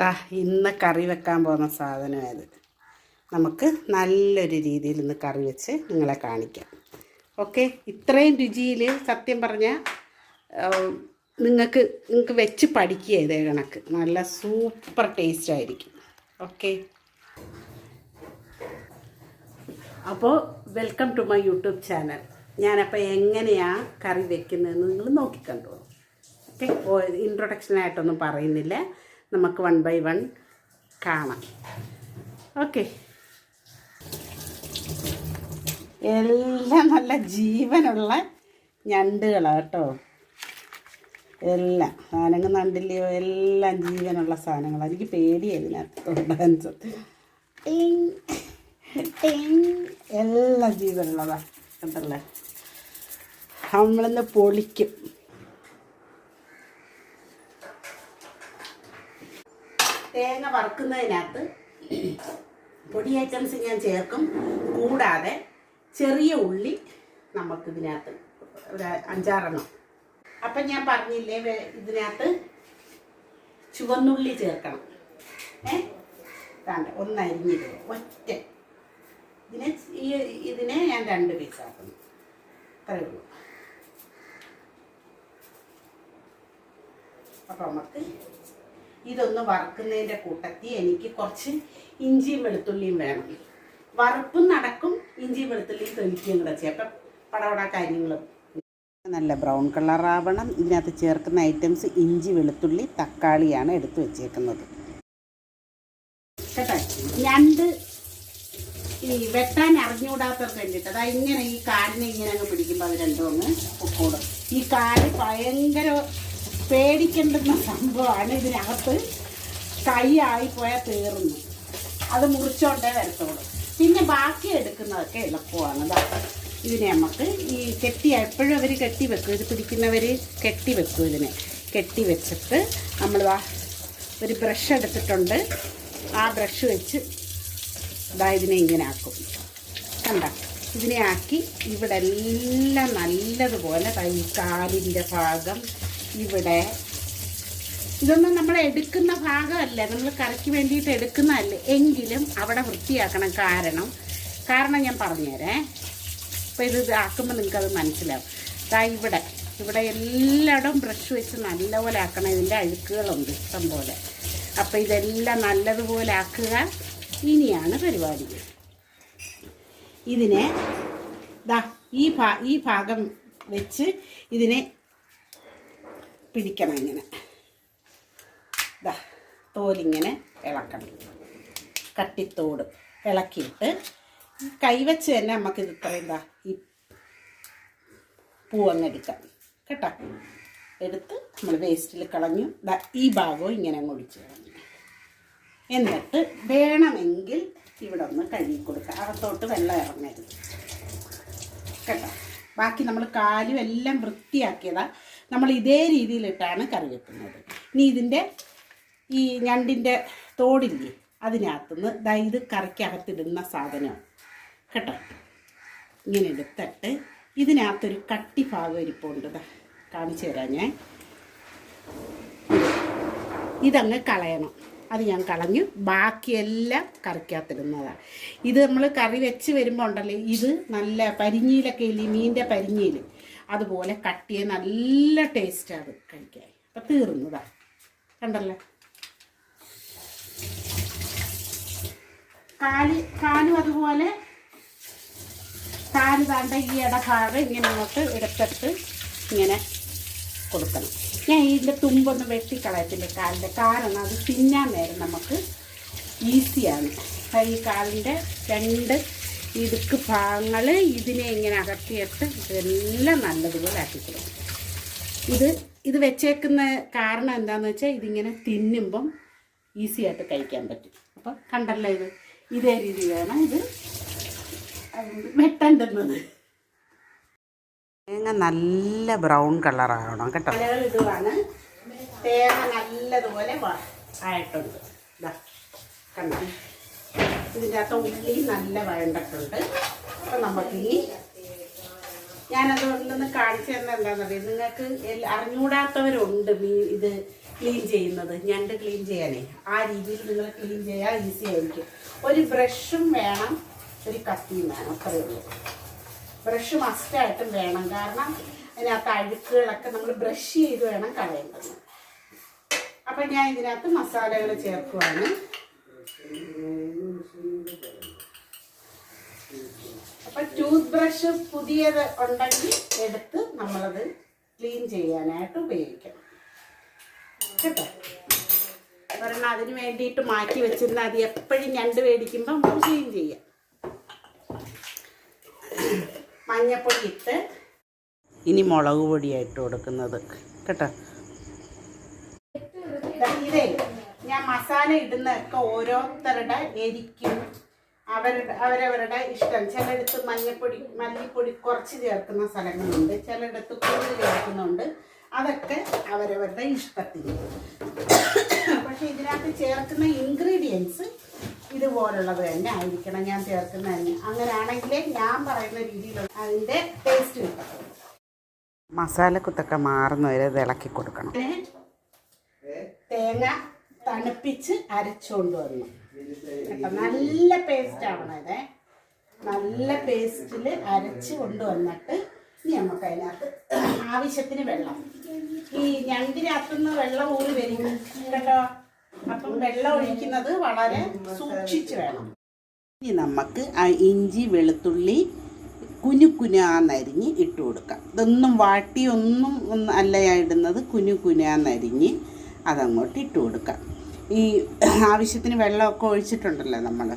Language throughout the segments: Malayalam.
ദാ ഇന്ന് കറി വെക്കാൻ പോകുന്ന സാധനമായത് നമുക്ക് നല്ലൊരു രീതിയിൽ ഇന്ന് കറി വെച്ച് നിങ്ങളെ കാണിക്കാം. ഓക്കെ? ഇത്രയും രുചിയിൽ സത്യം പറഞ്ഞാൽ നിങ്ങൾക്ക് നിങ്ങൾക്ക് വെച്ച് പഠിക്കുക ഇതേ കണക്ക്. നല്ല സൂപ്പർ ടേസ്റ്റ് ആയിരിക്കും. ഓക്കെ? അപ്പോൾ welcome to my YouTube channel. ഞാനപ്പോൾ എങ്ങനെയാണ് കറി വെക്കുന്നതെന്ന് നിങ്ങൾ നോക്കിക്കണ്ടോ? ഓക്കെ? ഇൻട്രൊഡക്ഷനായിട്ടൊന്നും പറയുന്നില്ല. നമുക്ക് വൺ ബൈ വൺ കാണാം. ഓക്കെ എല്ലാം നല്ല ജീവനുള്ള ഞണ്ടുകളാണ് കേട്ടോ. എല്ലാം. സാധനങ്ങൾ നണ്ടില്ലയോ എല്ലാം ജീവനുള്ള സാധനങ്ങളാണ് എനിക്ക് പേടിയാണ് ഇതിനകത്ത്. എല്ലാം ജീവനുള്ളതാണ് കണ്ടല്ലേ? നമ്മളിന്ന് പൊളിക്കും. തേങ്ങ വറുക്കുന്നതിനകത്ത് പൊടി ഐറ്റംസ് ഞാൻ ചേർക്കും. കൂടാതെ ചെറിയ ഉള്ളി നമുക്ക് നമുക്കിതിനകത്ത് ഒരു അഞ്ചാറെണ്ണം. അപ്പം ഞാൻ പറഞ്ഞില്ലേ ഇതിനകത്ത് ചുവന്നുള്ളി ചേർക്കണം. ഏ? താണ്ട ഒന്നരിഞ്ഞിട്ട് ഒറ്റ. ഇതിനെ ഈ ഇതിനെ ഞാൻ രണ്ട് പീസാക്കുന്നു അത്രയേ ഉള്ളൂ. അപ്പം നമുക്ക് ഇതൊന്ന് വറുക്കുന്നതിന്റെ കൂട്ടത്തിൽ എനിക്ക് കുറച്ച് ഇഞ്ചിയും വെളുത്തുള്ളിയും വേണം. വറുപ്പും നടക്കും ഇഞ്ചിയും വെളുത്തുള്ളിയും തൊലിക്കുകയും കൂടെ ചെയ്യാം. പടപട കാര്യങ്ങളും നല്ല ബ്രൗൺ കളറാവണം ഇതിനകത്ത് ചേർക്കുന്ന ഐറ്റംസ് ഇഞ്ചി വെളുത്തുള്ളി തക്കാളിയാണ് എടുത്തു വെച്ചേക്കുന്നത്. ഞണ്ട് ഈ വെട്ടാൻ അറിഞ്ഞുകൂടാത്തവർക്ക് വേണ്ടിയിട്ട് അതായത് ഇങ്ങനെ ഈ കാലിനെ ഇങ്ങനെ അങ്ങ് പിടിക്കുമ്പോൾ അത് രണ്ടും ഒന്ന് ഈ കാൽ ഭയങ്കര പേടിക്കേണ്ടുന്ന സംഭവമാണ് ഇതിനകത്ത് കൈ ആയിപ്പോയാൽ തീർന്നു. അത് മുറിച്ചോണ്ടേ വരത്തോളൂ പിന്നെ ബാക്കി എടുക്കുന്നതൊക്കെ എളുപ്പമാണ്. ഇതിനെ നമുക്ക് ഈ കെട്ടി എപ്പോഴും അവർ കെട്ടി വെക്കും. ഇത് പിടിക്കുന്നവർ കെട്ടി വെക്കും ഇതിനെ. കെട്ടി വെച്ചിട്ട് നമ്മൾ ഒരു ബ്രഷ് എടുത്തിട്ടുണ്ട്. ആ ബ്രഷ് വെച്ച് ഇതാ ഇതിനെ ഇങ്ങനെ ആക്കും. കണ്ട? ഇതിനെ ആക്കി ഇവിടെ എല്ലാം നല്ലതുപോലെ കൈ കാലിന്റെ ഭാഗം ഇവിടെ. ഇതൊന്നും നമ്മൾ എടുക്കുന്ന ഭാഗമല്ല. നമ്മൾ കറിക്ക് വേണ്ടിയിട്ട് എടുക്കുന്നതല്ല. എങ്കിലും അവിടെ വൃത്തിയാക്കണം കാരണം. കാരണം ഞാൻ പറഞ്ഞുതരാം. അപ്പോൾ ഇത് ഇതാക്കുമ്പോൾ നിങ്ങൾക്കത് മനസ്സിലാവും. ഇതാ ഇവിടെ. ഇവിടെ എല്ലായിടവും ബ്രഷ് വെച്ച് നല്ലപോലെ ആക്കണം. ഇതിന്റെ അഴുക്കുകളുണ്ട് ഇഷ്ടം പോലെ അപ്പോൾ ഇതെല്ലാം നല്ലതുപോലെ ആക്കുക. ഇനിയാണ് പരിപാടി. ഇതിനെ ദാ ഈ ഭാ ഈ ഭാഗം വെച്ച് ഇതിനെ പിടിക്കണം ഇങ്ങനെ. ദാ തോലിങ്ങനെ ഇളക്കണം. കട്ടിത്തോട് ഇളക്കിയിട്ട് കൈവച്ച് തന്നെ നമുക്കിത് ഇത്രയും എന്താ ഈ പൂവങ്ങെടുക്കാം കേട്ടോ? എടുത്ത് നമ്മൾ വേസ്റ്റിൽ കളഞ്ഞു. ഈ ഭാഗവും ഇങ്ങനെ ഒഴിച്ച് കളഞ്ഞു. എന്നിട്ട് വേണമെങ്കിൽ ഇവിടെ ഒന്ന് കഴുകി കൊടുക്കുക അകത്തോട്ട് വെള്ളം ഇറങ്ങരുത്. കേട്ടോ? ബാക്കി നമ്മൾ കാലും എല്ലാം വൃത്തിയാക്കിയതാ. നമ്മൾ ഇതേ രീതിയിലിട്ടാണ് കറി വെക്കുന്നത്. ഇനി ഇതിന്റെ ഈ ഞണ്ടിന്റെ തോടില്ലേ അതിനകത്തുനിന്ന് ദാ ഇത് കറിക്കകത്തിടുന്ന സാധനം. കേട്ടോ? ഇങ്ങനെ എടുത്തിട്ട് ഇതിനകത്തൊരു കട്ടി ഭാഗം ഇരിപ്പുണ്ട്. കാണിച്ചു തരാം ഞാൻ. ഇതങ്ങ് കളയണം. അത് ഞാൻ കളഞ്ഞു ബാക്കിയെല്ലാം കറിക്കകത്തിടുന്നതാണ് ഇത് നമ്മൾ കറി വെച്ച് വരുമ്പോൾ ഉണ്ടല്ലോ ഇത് നല്ല പരിഞ്ഞിയിലൊക്കെ ഇല്ലേ മീനിന്റെ പരിഞ്ഞിയിൽ അതുപോലെ കട്ടിയെ നല്ല ടേസ്റ്റാണ് അത് കഴിക്കാൻ. അപ്പം തീർന്നതാ. കണ്ടല്ലോ? കാൽ കാലും അതുപോലെ കാൽ താണ്ട ഈ ഇടഭാഗം ഇങ്ങനെ അങ്ങോട്ട് എടുത്തിട്ട് ഇങ്ങനെ കൊടുക്കണം. ഞാൻ ഇതിന്റെ തുമ്പൊന്ന് വെട്ടിക്കളയത്തില്ല കാലിന്റെ കാരണം അത് തിന്നാൻ നേരം നമുക്ക് ഈസിയാണ് ഈ കാലിന്റെ രണ്ട് ഇടുക്ക് ഭാഗങ്ങൾ ഇതിനെ ഇങ്ങനെ അകത്തിയിട്ട് ഇതെല്ലാം നല്ലതുപോലെ ആക്കി കൊടുക്കും. ഇത് ഇത് വെച്ചേക്കുന്ന കാരണം എന്താണെന്ന് വെച്ചാൽ ഇതിങ്ങനെ തിന്നുമ്പം ഈസി ആയിട്ട് കഴിക്കാൻ പറ്റും. അപ്പം കണ്ടല്ലോ ഇത്. ഇതേ രീതി വേണം ഇത് വെട്ടേണ്ടുന്നത്. തേങ്ങ നല്ല ബ്രൗൺ കളറാകണം കേട്ടോ. ഇതുമാണ് തേങ്ങ നല്ലതുപോലെ ആയിട്ടുണ്ട്. കണ്ടോ? ഇതിന്റെ അകത്ത് ഉള്ളി നല്ല വഴണ്ടിട്ടുണ്ട് അപ്പം നമുക്കിനി ഒന്ന് കാണിച്ചു തന്നത് എന്താണെന്നറിയാം നിങ്ങൾക്ക് അറിഞ്ഞുകൂടാത്തവരുണ്ട് അറിഞ്ഞൂടാത്തവരുണ്ട് മീ ഇത് ക്ലീൻ ചെയ്യുന്നത്. ഞണ്ട് ക്ലീൻ ചെയ്യാനേ. ആ രീതിയിൽ നിങ്ങൾ ക്ലീൻ ചെയ്യാൻ ഈസി ആയിരിക്കും. ഒരു ബ്രഷും വേണം ഒരു കത്തിയും വേണം. അത്രയേ ഉള്ളൂ. ബ്രഷ് മസ്റ്റായിട്ടും വേണം. കാരണം അതിനകത്ത് അഴുക്കുകളൊക്കെ നമ്മൾ ബ്രഷ് ചെയ്ത് വേണം കളയേണ്ടത്. അപ്പം ഞാൻ ഇതിനകത്ത് മസാലകൾ ചേർക്കുവാണ്. അപ്പം ടൂത്ത് ബ്രഷ് പുതിയത് ഉണ്ടെങ്കിൽ എടുത്ത് നമ്മളത് ക്ലീൻ ചെയ്യാനായിട്ട് ഉപയോഗിക്കണം. കേട്ടോ? ഒരെണ്ണം അതിന് വേണ്ടിയിട്ട് മാറ്റി വെച്ചിരുന്ന അത് എപ്പോഴും ഞണ്ട് മേടിക്കുമ്പോൾ നമുക്ക് ക്ലീൻ ചെയ്യാം. മഞ്ഞപ്പൊടി ഇട്ട് ഇനി മുളക് പൊടിയായിട്ട് കൊടുക്കുന്നത്. കേട്ടോ? ഇതേ. ഞാൻ മസാല ഇടുന്നതൊക്കെ ഓരോരുത്തരുടെ എരിക്കും. അവരുടെ അവരവരുടെ ഇഷ്ടം. ചിലയിടത്ത് മഞ്ഞപ്പൊടി മല്ലിപ്പൊടി കുറച്ച് ചേർക്കുന്ന സ്ഥലങ്ങളുണ്ട്. ചിലയിടത്ത് കൂടുതൽ ചേർക്കുന്നുണ്ട്. അതൊക്കെ അവരവരുടെ ഇഷ്ടത്തിന്. പക്ഷെ ഇതിനകത്ത് ചേർക്കുന്ന ഇൻഗ്രീഡിയൻസ് ഇതുപോലുള്ളത് തന്നെ ആയിരിക്കണം. ഞാൻ ചേർക്കുന്ന തന്നെ. അങ്ങനെയാണെങ്കിലേ ഞാൻ പറയുന്ന രീതിയിലുള്ള അതിന്റെ ടേസ്റ്റ് കിട്ടും മസാലക്കുത്തൊക്കെ മാറുന്നവരെ ഇളക്കി കൊടുക്കണം. തേങ്ങ തണുപ്പിച്ച് അരച്ചുകൊണ്ട് വന്നു. കേട്ടോ? നല്ല പേസ്റ്റ് ആവണം ഇതേ. നല്ല പേസ്റ്റിൽ അരച്ച് കൊണ്ടുവന്നിട്ട് ഇനി നമുക്ക് അതിനകത്ത് ആവശ്യത്തിന് വെള്ളം. ഈ ഞണ്ടിനകത്തുനിന്ന് വെള്ളം ഊറി വരും. കേട്ടോ? അപ്പം വെള്ളം ഒഴിക്കുന്നത് വളരെ സൂക്ഷിച്ച് വേണം. ഇനി നമുക്ക് ആ ഇഞ്ചി വെളുത്തുള്ളി കുനു കുനാന്നരിഞ്ഞ് ഇട്ട് കൊടുക്കാം. ഇതൊന്നും വാട്ടി ഒന്നും അല്ല ഇടുന്നത്. കുനു കുനാന്നരിഞ്ഞ് അതങ്ങോട്ട് ഇട്ട് കൊടുക്കാം. ഈ ആവശ്യത്തിന് വെള്ളമൊക്കെ ഒഴിച്ചിട്ടുണ്ടല്ലോ നമ്മൾ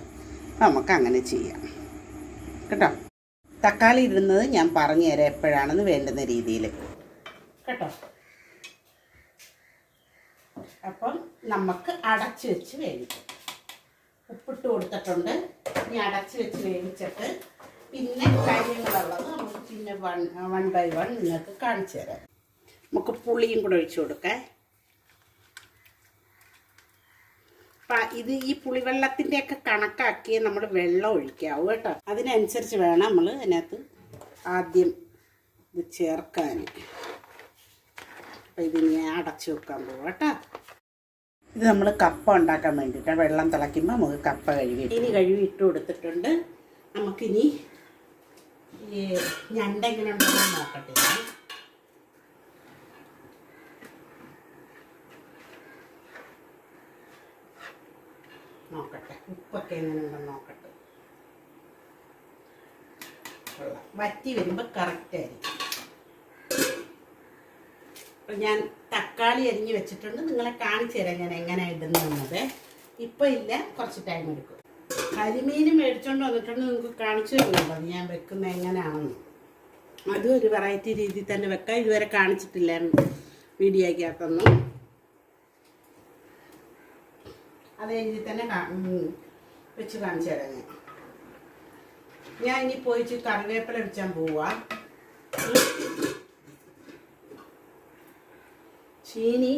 നമുക്ക് അങ്ങനെ ചെയ്യാം. കേട്ടോ? തക്കാളി ഇടുന്നത് ഞാൻ പറഞ്ഞു തരാം എപ്പോഴാണെന്ന് വേണ്ടുന്ന രീതിയിൽ കേട്ടോ? അപ്പം നമുക്ക് അടച്ചു വെച്ച് വേവിക്കാം. ഉപ്പിട്ട് കൊടുത്തിട്ടുണ്ട്. ഇനി അടച്ചു വെച്ച് വേവിച്ചിട്ട് പിന്നെ കാര്യങ്ങളുള്ളത് നമുക്ക് പിന്നെ വൺ വൺ ബൈ വൺ നിങ്ങൾക്ക് കാണിച്ചു തരാം. നമുക്ക് പുളിയും കൂടെ ഒഴിച്ചു കൊടുക്കാം. ഇത് ഈ പുളിവെള്ളത്തിന്റെയൊക്കെ കണക്കാക്കിയേ നമ്മൾ വെള്ളം ഒഴിക്കാവൂ കേട്ടോ. അതിനനുസരിച്ച് വേണം നമ്മൾ അതിനകത്ത് ആദ്യം ഇത് ചേർക്കാൻ അപ്പൊ ഇതിനെ അടച്ചു വെക്കാൻ പോവാം കേട്ടോ. ഇത് നമ്മൾ കപ്പ ഉണ്ടാക്കാൻ വേണ്ടിയിട്ട് വെള്ളം തിളയ്ക്കുമ്പോൾ നമുക്ക് കപ്പ കഴുകി ഇനി കഴുകി ഇട്ട് കൊടുത്തിട്ടുണ്ട്. നമുക്കിനി ഉണ്ടെന്ന് നോക്കട്ടെ ഞാൻ. നോക്കട്ടെ. ഉപ്പൊക്കെ എങ്ങനെ നോക്കട്ടെ. വറ്റി വരുമ്പോൾ കറക്റ്റ് ആയിരിക്കും. ഞാൻ തക്കാളി അരിഞ്ഞു വെച്ചിട്ടുണ്ട്. നിങ്ങളെ കാണിച്ചു തരാം ഞാൻ എങ്ങനെ ഇടുന്നത് ഇപ്പം ഇല്ല കുറച്ച് ടൈം എടുക്കും. കരിമീൻ മേടിച്ചോണ്ട് വന്നിട്ടുണ്ട്. നിങ്ങൾക്ക് കാണിച്ചു തരുന്നുണ്ടോ? ഞാൻ വെക്കുന്ന എങ്ങനെയാണെന്ന് അതും ഒരു വെറൈറ്റി രീതിയിൽ തന്നെ വെക്കാം. ഇതുവരെ കാണിച്ചിട്ടില്ലായിരുന്നു വീഡിയോയ്ക്കകത്തൊന്നും. അതേ രീതിയിൽ തന്നെ വെച്ച് കാണിച്ചു തരാം ഞാൻ. ഞാൻ ഇനി പോയിച്ച് കറിവേപ്പില വെച്ചാൻ പോവാ. ചീനി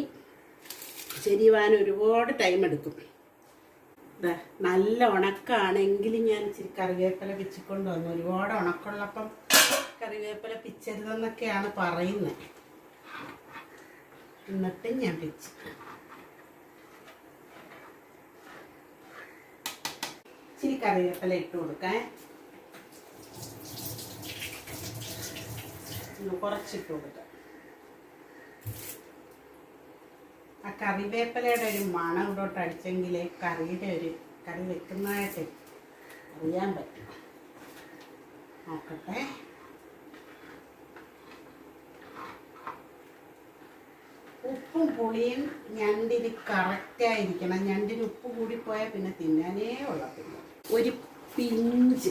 ശരിവാൻ ഒരുപാട് ടൈം എടുക്കും. നല്ല ഉണക്കാണെങ്കിൽ ഞാൻ ഇച്ചിരി കറിവേപ്പില പിച്ചിക്കൊണ്ട് വന്നു. ഒരുപാട് ഉണക്കുള്ളപ്പം കറിവേപ്പില പിച്ചരുതെന്നൊക്കെയാണ് പറയുന്നത്. എന്നിട്ട് ഞാൻ പിച്ച് ഇച്ചിരി കറിവേപ്പില ഇട്ട് കൊടുക്കാൻ. കുറച്ചിട്ട് കൊടുക്കാം. ആ കറിവേപ്പിലയുടെ ഒരു മണം ഇവിടോട്ട് അടിച്ചെങ്കിൽ കറിയുടെ ഒരു കറി വെക്കുന്നതായിട്ട് അറിയാൻ പറ്റും. നോക്കട്ടെ. ഉപ്പും പുളിയും ഞണ്ടിന് കറക്റ്റായിരിക്കണം ഞണ്ടിന് ഉപ്പ് കൂടിപ്പോയാൽ പിന്നെ തിന്നാനേ ഉള്ളത്തില്ല. ഒരു പിഞ്ച്.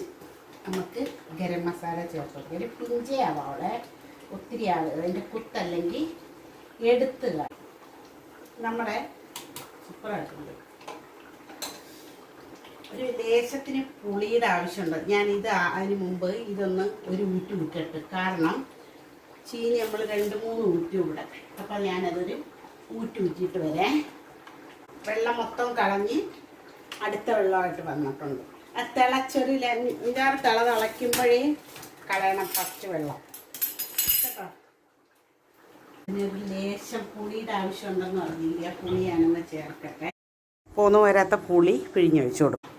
നമുക്ക് ഗരം മസാല ചേർത്ത് ഒരു പിഞ്ചേ ആവാം അവിടെ ഒത്തിരി ആവ് അതിന്റെ കുത്തല്ലെങ്കിൽ എടുത്തുക നമ്മുടെ സൂപ്പറായിട്ടുണ്ട്. ഒരു ലേശത്തിന് പുളിയുടെ ആവശ്യമുണ്ട്. ഞാൻ ഇത് അതിന് മുമ്പ് ഇതൊന്ന് ഒരു ഊറ്റി ഊറ്റിട്ട് കാരണം ചീനി നമ്മൾ രണ്ട് മൂന്ന് ഊറ്റി ഇവിടെ. അപ്പം ഞാനതൊരു ഊറ്റി ഊറ്റിയിട്ട് വരെ. വെള്ളം മൊത്തം കളഞ്ഞ് അടുത്ത വെള്ളമായിട്ട് വന്നിട്ടുണ്ട്. ആ തിളച്ചൊരു അഞ്ചാറ് തിള തിളയ്ക്കുമ്പോഴേ കളയണം ഫസ്റ്റ് വെള്ളം. കേട്ടോ? ഇതിനൊരു ലേശം പുളിയുടെ ആവശ്യമുണ്ടെന്ന് പറഞ്ഞില്ല പുളിയാണെന്ന് ചേർക്കട്ടെ. പോന്നു വരാത്ത പുളി പിഴിഞ്ഞൊഴിച്ചു കൊടുക്കും.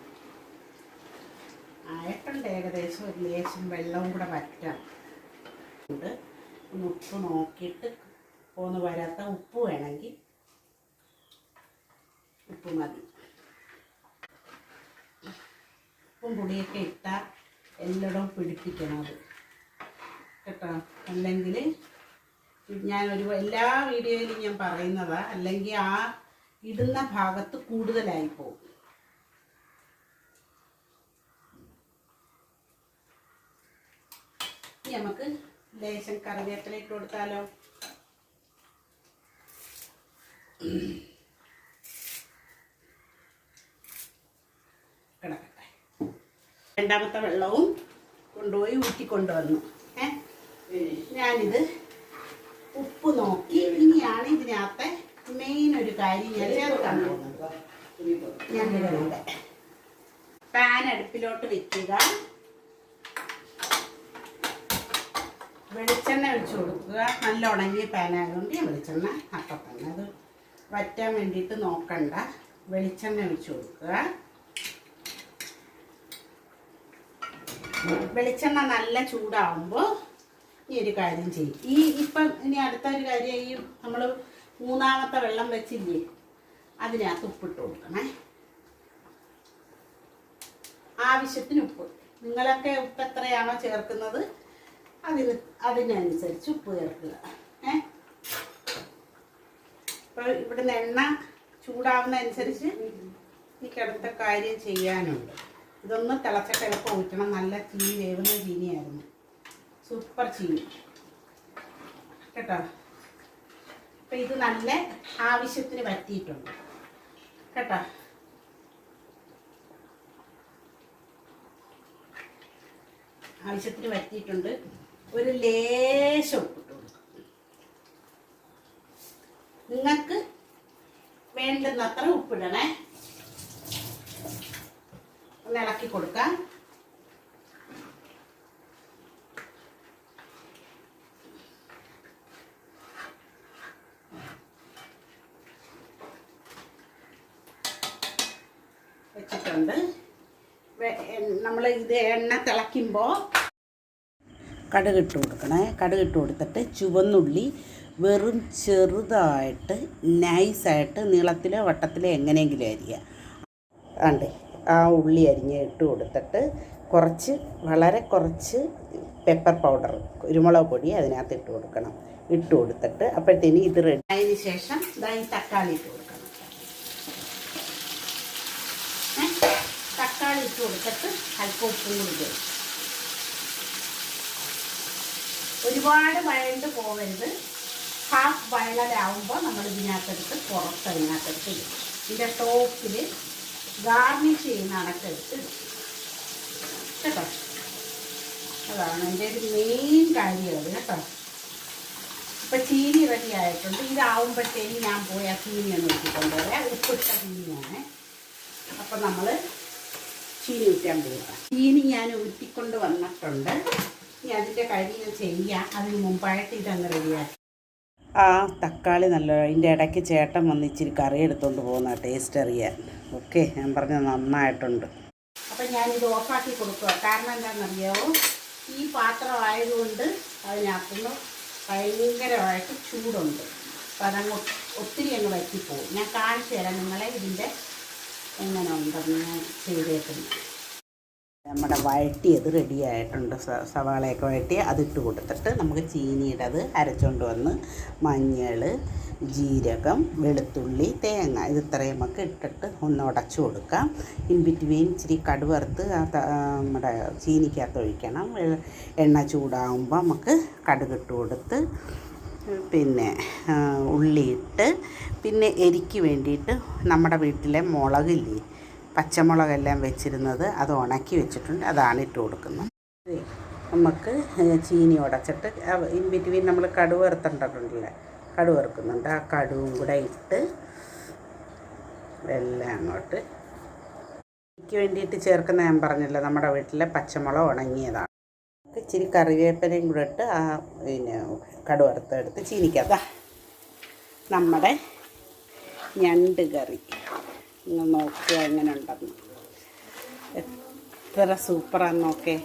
ആയിട്ടുണ്ട് ഏകദേശം ഒരു ലേശം വെള്ളവും കൂടെ വറ്റാം. ഒന്ന് ഉപ്പ് നോക്കിയിട്ട് പോന്നു വരാത്ത ഉപ്പ് വേണമെങ്കിൽ ഉപ്പ് മതി. ഉപ്പും പൊടിയൊക്കെ ഇട്ടാൽ എല്ലായിടവും പിടിപ്പിക്കണം അത്. കേട്ടോ? അല്ലെങ്കിൽ ഞാൻ ഒരു എല്ലാ വീഡിയോയിലും ഞാൻ പറയുന്നതാ അല്ലെങ്കിൽ ആ ഇടുന്ന ഭാഗത്ത് കൂടുതലായി പോകും. നമുക്ക് ലേശം കറിവേപ്പില ഇട്ട് കൊടുത്താലോ? രണ്ടാമത്തെ വെള്ളവും കൊണ്ടുപോയി ഊറ്റിക്കൊണ്ടുവന്നു ഏ? ഞാനിത് ഉപ്പ് നോക്കി. ഇനിയാണ് ഇതിനകത്തെ മെയിൻ ഒരു കാര്യം ഞാൻ ചേർക്കാൻ പോകുന്നത്. ഞാൻ പാൻ അടുപ്പിലോട്ട് വെക്കുക. വെളിച്ചെണ്ണ ഒഴിച്ചു കൊടുക്കുക. നല്ല ഉണങ്ങിയ പാനായതുകൊണ്ട് ഞാൻ വെളിച്ചെണ്ണ അപ്പം തന്നെ അത് വറ്റാൻ വേണ്ടിയിട്ട് നോക്കണ്ട. വെളിച്ചെണ്ണ ഒഴിച്ചു കൊടുക്കുക. വെളിച്ചെണ്ണ നല്ല ചൂടാവുമ്പോൾ ഈ ഒരു കാര്യം ചെയ്യും. ഈ ഇപ്പം ഇനി അടുത്ത ഒരു കാര്യം ഈ നമ്മൾ മൂന്നാമത്തെ വെള്ളം വെച്ചില്ലേ അതിനകത്ത് ഉപ്പിട്ട് കൊടുക്കണേ. ആവശ്യത്തിന് ഉപ്പ്. നിങ്ങളൊക്കെ ഉപ്പ് എത്രയാണോ ചേർക്കുന്നത്? അതിന് അതിനനുസരിച്ച് ഉപ്പ് ചേർക്കുക. ഏ? ഇപ്പോൾ ഇവിടുന്ന് എണ്ണ ചൂടാവുന്ന അനുസരിച്ച് എനിക്ക് അടുത്ത കാര്യം ചെയ്യാനുണ്ട്. ഇതൊന്ന് തിളച്ചിട്ട് എളുപ്പം ഊറ്റണം നല്ല ചീനി വേവുന്ന ചീനിയായിരുന്നു. സൂപ്പർ ചീനി. കേട്ടോ? അപ്പം ഇത് നല്ല ആവശ്യത്തിന് പറ്റിയിട്ടുണ്ട് കേട്ടോ? ആവശ്യത്തിന് പറ്റിയിട്ടുണ്ട് ഒരു ലേശം ഉപ്പിട്ട് നിങ്ങൾക്ക് വേണ്ടുന്നത്ര ഉപ്പിടണേ. ഒന്ന് ഇളക്കി കൊടുക്കാം. വെച്ചിട്ടുണ്ട്. നമ്മൾ ഇത് എണ്ണ തിളയ്ക്കുമ്പോൾ കടുകിട്ട് കൊടുക്കണേ. കടുകിട്ട് കൊടുത്തിട്ട് ചുവന്നുള്ളി വെറും ചെറുതായിട്ട് നൈസായിട്ട് നീളത്തിലോ വട്ടത്തിലോ എങ്ങനെയെങ്കിലും അരിയുക ആണ്ട് ആ ഉള്ളി അരിഞ്ഞ് ഇട്ട് കൊടുത്തിട്ട് കുറച്ച് വളരെ കുറച്ച് പെപ്പർ പൗഡർ കുരുമുളക് പൊടി അതിനകത്ത് ഇട്ട് കൊടുക്കണം. ഇട്ട് കൊടുത്തിട്ട് അപ്പോഴത്തേന് ഇത് റെഡി അതിന് ശേഷം ഇതായി തക്കാളി ഇട്ട് കൊടുക്കണം. തക്കാളി ഇട്ട് കൊടുത്തിട്ട് അല്പം ഉപ്പും കൂടി ഒരുപാട് വഴണ്ട് പോകരുത് ഹാഫ് വയലരാകുമ്പോൾ നമ്മൾ ഇതിനകത്തെടുത്ത് പുറത്ത് അതിനകത്തെടുത്ത് ഇതിന്റെ ടോപ്പിൽ ഗാർണിഷ് ചെയ്യുന്ന അണക്കെടുത്ത് ഇടും കേട്ടോ. അതാണ് എന്റെ ഒരു മെയിൻ കാര്യം അത് കേട്ടോ. ഇപ്പം ചീനി റെഡി ആയിട്ടുണ്ട്. ഇതാവുമ്പോഴത്തേക്ക് ഞാൻ പോയി ആ ചീനി ഒന്ന് ഊറ്റിക്കൊണ്ടുവരാം ഉപ്പിട്ട ചീനിയാണ്. അപ്പം നമ്മൾ ചീനി ഊറ്റാൻ പോകാം ചീനി ഞാൻ ഊറ്റിക്കൊണ്ട് വന്നിട്ടുണ്ട്. ഇനി അതിന്റെ കഴിഞ്ഞ് ചെയ്യാം. അതിന് മുമ്പായിട്ട് ഇതങ്ങ് റെഡിയാക്കി ആ തക്കാളി നല്ല അതിന്റെ ഇടയ്ക്ക് ചേട്ടൻ വന്ന് ഇച്ചിരി കറി എടുത്തുകൊണ്ട് പോകുന്ന ടേസ്റ്റ് അറിയാൻ. ഓക്കെ ഞാൻ പറഞ്ഞ നന്നായിട്ടുണ്ട്. അപ്പം ഞാനിത് ഓഫാക്കി കൊടുക്കുക കാരണം എന്താണെന്നറിയാമോ ഈ പാത്രം ആയതുകൊണ്ട് അതിനകത്തുനിന്ന് ഭയങ്കരമായിട്ട് ചൂടുണ്ട്. അപ്പം അതങ്ങ് ഒത്തിരി അങ്ങ് വറ്റിപ്പോവും. ഞാൻ കാണിച്ചു തരാം നിങ്ങളെ ഇതിന്റെ എങ്ങനെ ഉണ്ടെന്ന് ഞാൻ ചെയ്തേക്കുന്നത്. നമ്മുടെ വഴറ്റിയത് റെഡി ആയിട്ടുണ്ട്. സവാളയൊക്കെ വഴറ്റി അതിട്ട് കൊടുത്തിട്ട് നമുക്ക് ചീനിയുടെ അത് അരച്ചുകൊണ്ട് വന്ന് മഞ്ഞൾ ജീരകം വെളുത്തുള്ളി തേങ്ങ ഇത് ഇത്രയും ഒക്കെ ഇട്ടിട്ട് ഒന്ന് ഉടച്ചു കൊടുക്കാം. ഇൻ ബിറ്റ്വീൻ ഇച്ചിരി കടുവറുത്ത് നമ്മുടെ ചീനിക്കകത്ത് ഒഴിക്കണം. എണ്ണ ചൂടാകുമ്പോൾ നമുക്ക് കടുകിട്ട് കൊടുത്ത് പിന്നെ ഉള്ളിയിട്ട് പിന്നെ എരിക്ക് വേണ്ടിയിട്ട് നമ്മുടെ വീട്ടിലെ മുളകില്ലേ പച്ചമുളകെല്ലാം വെച്ചിരുന്നത് അത് ഉണക്കി വെച്ചിട്ടുണ്ട്. അതാണ് ഇട്ട് കൊടുക്കുന്നത്. നമുക്ക് ചീനി ഉടച്ചിട്ട് ഇൻ ബിറ്റ്വീൻ നമ്മൾ കടുവ് വറുത്തിട്ടുണ്ടല്ലേ കടുവ് വറുക്കുന്നുണ്ട്. ആ കടുവും കൂടെ ഇട്ട് എല്ലാം അങ്ങോട്ട് എനിക്ക് വേണ്ടിയിട്ട് ചേർക്കുന്ന ഞാൻ പറഞ്ഞില്ല നമ്മുടെ വീട്ടിലെ പച്ചമുളക് ഉണങ്ങിയതാണ്. ഇച്ചിരി കറിവേപ്പിലയും കൂടെ ഇട്ട് ആ പിന്നെ കടുവറുത്തെടുത്ത് ചീനിക്കാം. നമ്മുടെ ഞണ്ട് കറി. നിങ്ങൾ നോക്കുക എങ്ങനെ ഉണ്ടെന്ന് എത്ര സൂപ്പറാന്ന് നോക്കേ.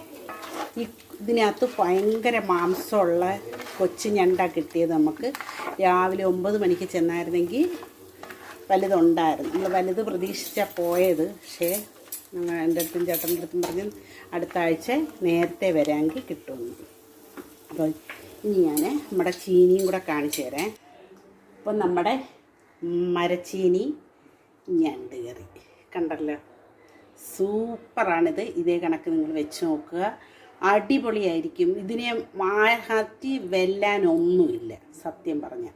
ഈ ഇതിനകത്ത് ഭയങ്കര മാംസമുള്ള കൊച്ചു ഞണ്ട കിട്ടിയത് നമുക്ക്. രാവിലെ ഒമ്പത് മണിക്ക് ചെന്നായിരുന്നെങ്കിൽ വലുതുണ്ടായിരുന്നു. നമ്മൾ വലുത് പ്രതീക്ഷിച്ചാൽ പോയത്. പക്ഷേ ഞങ്ങൾ എന്റെ അടുത്തും ചേട്ടന്റെ അടുത്തും പറഞ്ഞ് അടുത്ത ആഴ്ച നേരത്തെ വരാമെങ്കിൽ കിട്ടുമെന്ന്. അപ്പോൾ ഇനി ഞാൻ നമ്മുടെ ചീനിയും കൂടെ കാണിച്ചു തരാം. അപ്പം നമ്മുടെ മരച്ചീനി ഞണ്ട് കറി. കണ്ടല്ലോ? സൂപ്പറാണിത്. ഇതേ കണക്ക് നിങ്ങൾ വെച്ച് നോക്കുക. അടിപൊളിയായിരിക്കും. ഇതിനെ മാറ്റി വെല്ലാനൊന്നുമില്ല സത്യം പറഞ്ഞാൽ.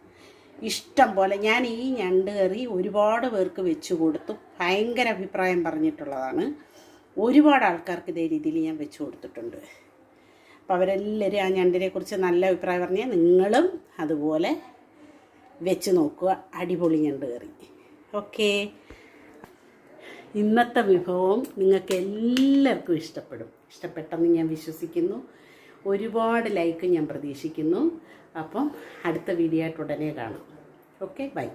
ഇഷ്ടം പോലെ ഞാൻ ഈ ഞണ്ട് കറി ഒരുപാട് പേർക്ക് വെച്ച് കൊടുത്തു. ഭയങ്കര അഭിപ്രായം പറഞ്ഞിട്ടുള്ളതാണ്. ഒരുപാട് ആൾക്കാർക്ക് ഇതേ രീതിയിൽ ഞാൻ വെച്ച് കൊടുത്തിട്ടുണ്ട്. അപ്പോൾ അവരെല്ലാവരും ആ ഞണ്ടിനെ കുറിച്ച് നല്ല അഭിപ്രായം പറഞ്ഞാൽ നിങ്ങളും അതുപോലെ വെച്ച് നോക്കുക. അടിപൊളി ഞണ്ട് കറി. ഓക്കേ? ഇന്നത്തെ വിഭവം നിങ്ങൾക്ക് എല്ലാവർക്കും ഇഷ്ടപ്പെടും. ഇഷ്ടപ്പെട്ടെന്ന് ഞാൻ വിശ്വസിക്കുന്നു. ഒരുപാട് ലൈക്ക് ഞാൻ പ്രതീക്ഷിക്കുന്നു. അപ്പം അടുത്ത വീഡിയോ ആയിട്ട് ഉടനെ കാണാം. Okay bye